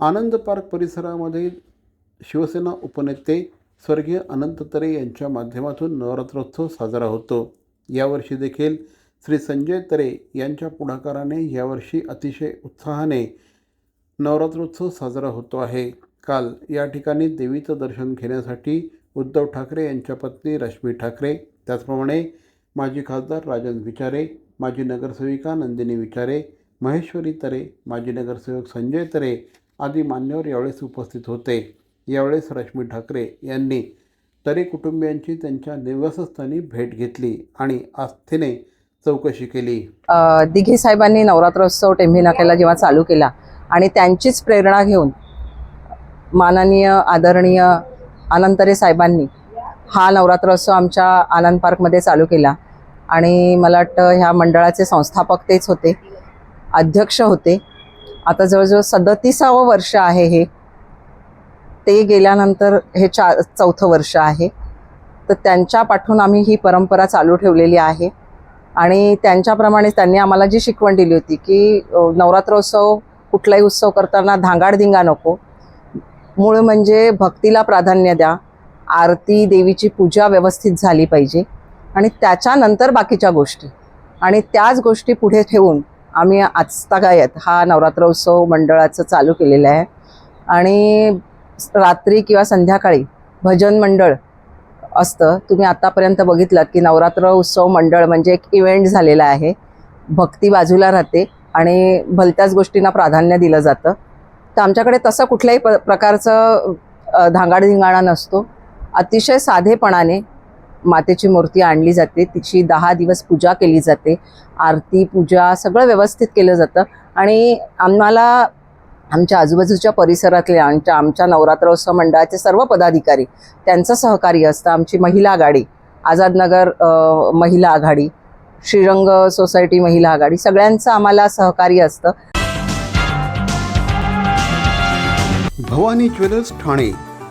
आनंद park परिसरामध्ये शिवसेना उपनेते स्वर्गीय अनंत तरे यांच्या माध्यमातून नवरात्रोत्सव साजरा होतो. यावर्षी देखील श्री संजय तरे यांच्या पुढाकाराने यावर्षी अतिशय उत्साहाने नवरात्रोत्सव साजरा होतो आहे. काल या ठिकाणी देवीचं दर्शन घेण्यासाठी उद्धव ठाकरे यांच्या पत्नी रश्मी ठाकरे त्याचप्रमाणे माजी खासदार राजन विचारे माजी नगरसेविका नंदिनी विचारे महेश्वरी तरे माजी नगरसेवक संजय तरे आदी मान्यवर यावेळेस उपस्थित होते. यावेळेस रश्मी ठाकरे यांनी तरी कुटुंबियांची त्यांच्या निवासस्थानी भेट घेतली आणि आस्थेने चौकशी केली. दिघे साहेबांनी नवरात्रोत्सव टेंभी नाक्याला जेव्हा चालू केला आणि त्यांचीच प्रेरणा घेऊन माननीय आदरणीय आनंतरे साहेबांनी हा नवरात्रोत्सव आमच्या आनंद पार्कमध्ये चालू केला आणि मला वाटतं ह्या मंडळाचे संस्थापक तेच होते अध्यक्ष होते. आता जवळजवळ सदतीसावं वर्ष आहे हे. ते गेल्यानंतर हे चा चौथं वर्ष आहे. तर त्यांच्या पाठून आम्ही ही परंपरा चालू ठेवलेली आहे. आणि त्यांच्याप्रमाणे त्यांनी आम्हाला जी शिकवण दिली होती की नवरात्रोत्सव कुठलाही उत्सव करताना धांगाडधिंगा नको. मूळ म्हणजे भक्तीला प्राधान्य द्या. आरती देवीची पूजा व्यवस्थित झाली पाहिजे. आणि त्याच्यानंतर बाकीच्या गोष्टी. आणि त्याच गोष्टी पुढे ठेवून आम्ही आजतागायत हा नवरात्र उत्सव मंडळाचं चालू केलेलं आहे. आणि रात्री किंवा संध्याकाळी भजन मंडळ असतं. तुम्ही आतापर्यंत बघितलं की नवरात्र उत्सव मंडळ म्हणजे एक इव्हेंट झालेला आहे. भक्ती बाजूला राहते आणि भलत्याच गोष्टींना प्राधान्य दिलं जातं. तर आमच्याकडे तसं कुठल्याही प प्रकारचं धांगाडधिंगाणा नसतो. अतिशय साधेपणाने मातेची मूर्ती आणली जाते. तिची दहा दिवस पूजा केली जाते. आरती पूजा सगळं व्यवस्थित केलं जातं. आणि आम्हाला आमच्या आजूबाजूच्या परिसरातले आमच्या आमच्या नवरात्रोत्सव मंडळाचे सर्व पदाधिकारी त्यांचं सहकार्य असतं. आमची महिला आघाडी आझादनगर महिला आघाडी श्रीरंग सोसायटी महिला आघाडी सगळ्यांचं आम्हाला सहकार्य असतं. भवानी ज्वेलर्स ठाणे.